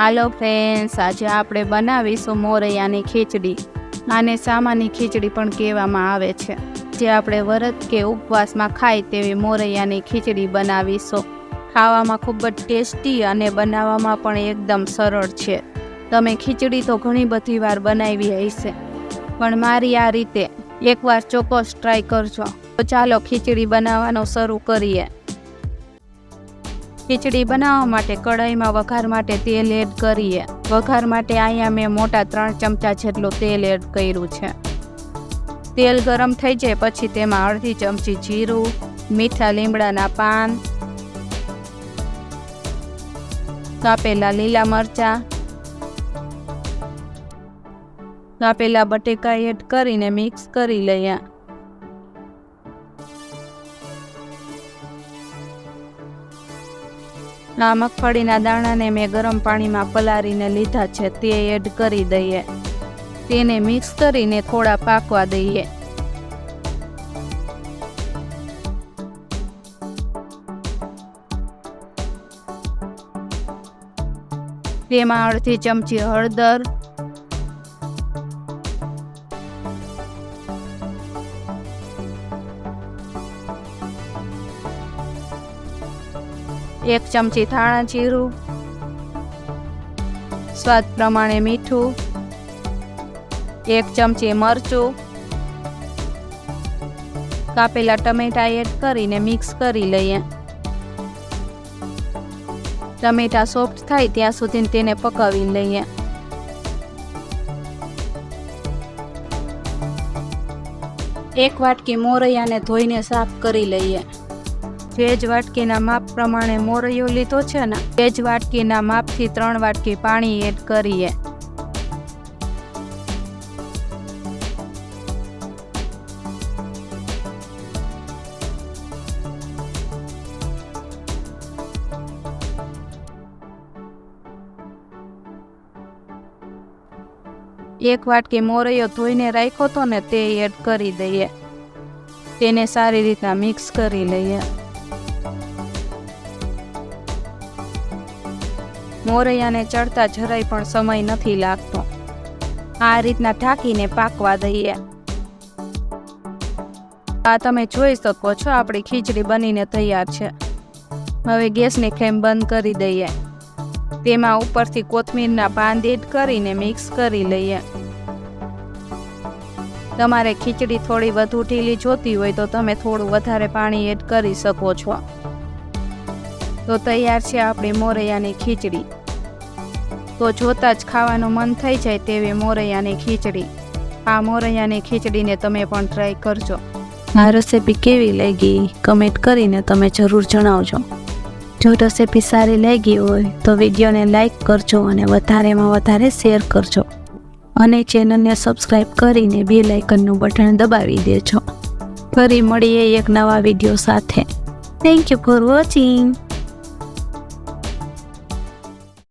હાલો friends આજે આપણે બનાવીશું મોરૈયાની ખીચડી. આને સામાની ખીચડી પણ કહેવામાં આવે છે. જે આપણે વ્રત કે ઉપવાસમાં ખાય તેવી મોરૈયાની ખીચડી બનાવીશું. ખાવામાં ખૂબ જ ટેસ્ટી અને બનાવવામાં પણ એકદમ સરળ છે. તમે ખીચડી તો ઘણી બધી વાર બનાવી હશે. પણ મારી આ રીતે એકવાર ચોક્કસ ટ્રાય કરજો. તો ચાલો ખીચડી બનાવવાનું શરૂ કરીએ. ખીચડી બનાવવા માટે કઢાઈમાં વઘાર માટે તેલ એડ કરીએ. વઘાર માટે અહીંયા મેં મોટા ત્રણ ચમચા જેટલું તેલ એડ કર્યું છે. તેલ ગરમ થઈ જાય પછી તેમાં અડધી ચમચી જીરું, મીઠા લીમડાના પાન, કાપેલા લીલા મરચાં, કાપેલા બટેકા એડ કરીને મિક્સ કરી લઈએ. આ મગફળીના દાણાને મેં ગરમ પાણીમાં પલાળીને લીધા છે, તે એડ કરી દઈએ. તેને મિક્સ કરીને થોડા પાકવા દઈએ. તેમાં અડધી ચમચી હળદર એક ચમચી ધાણા જીરું, સ્વાદ પ્રમાણે મીઠું, એક ચમચી મરચું, કાપેલા ટમેટા એડ કરીને મિક્સ કરી લઈએ. ટમેટા સોફ્ટ થાય ત્યાં સુધી તેને પકાવી લઈએ. એક વાટકી મોરૈયાને ધોઈને સાફ કરી લઈએ. બે જ વાટકીના માપ પ્રમાણે મોરૈયો લીધો છે ને ભેજ વાટકીના માપથી ત્રણ વાટકી પાણી એડ કરીએ. એક વાટકી મોરૈયો ધોઈને રાખ્યો તો ને તે એડ કરી દઈએ. તેને સારી રીતના મિક્સ કરી લઈએ. મોરૈયાને ચડતા જરાય પણ સમય નથી લાગતો. આ રીતના ઢાંકીને પાકવા દઈએ. આ તમે જોઈ શકો છો, આપણી ખીચડી બનીને તૈયાર છે. હવે ગેસની ફ્લેમ બંધ કરી દઈએ. તેમાં ઉપરથી કોથમીરના પાન એડ કરીને મિક્સ કરી લઈએ. તમારે ખીચડી થોડી વધુ ઢીલી જોતી હોય તો તમે થોડું વધારે પાણી એડ કરી શકો છો. તો તૈયાર છે આપણી મોરૈયાની ખીચડી. તો જોતાં જ ખાવાનું મન થઈ જાય તેવી મોરૈયાની ખીચડી. આ મોરૈયાની ખીચડીને તમે પણ ટ્રાય કરજો. આ રેસીપી કેવી લાગી? કમેન્ટ કરીને તમે જરૂર જણાવજો. જો રેસીપી સારી લાગી હોય તો વિડીયોને લાઇક કરજો અને વધારેમાં વધારે શેર કરજો. અને ચેનલને સબસ્ક્રાઈબ કરીને બે લાઇકનનું બટન દબાવી દેજો. ફરી મળીએ એક નવા વીડિયો સાથે. Thank you for watching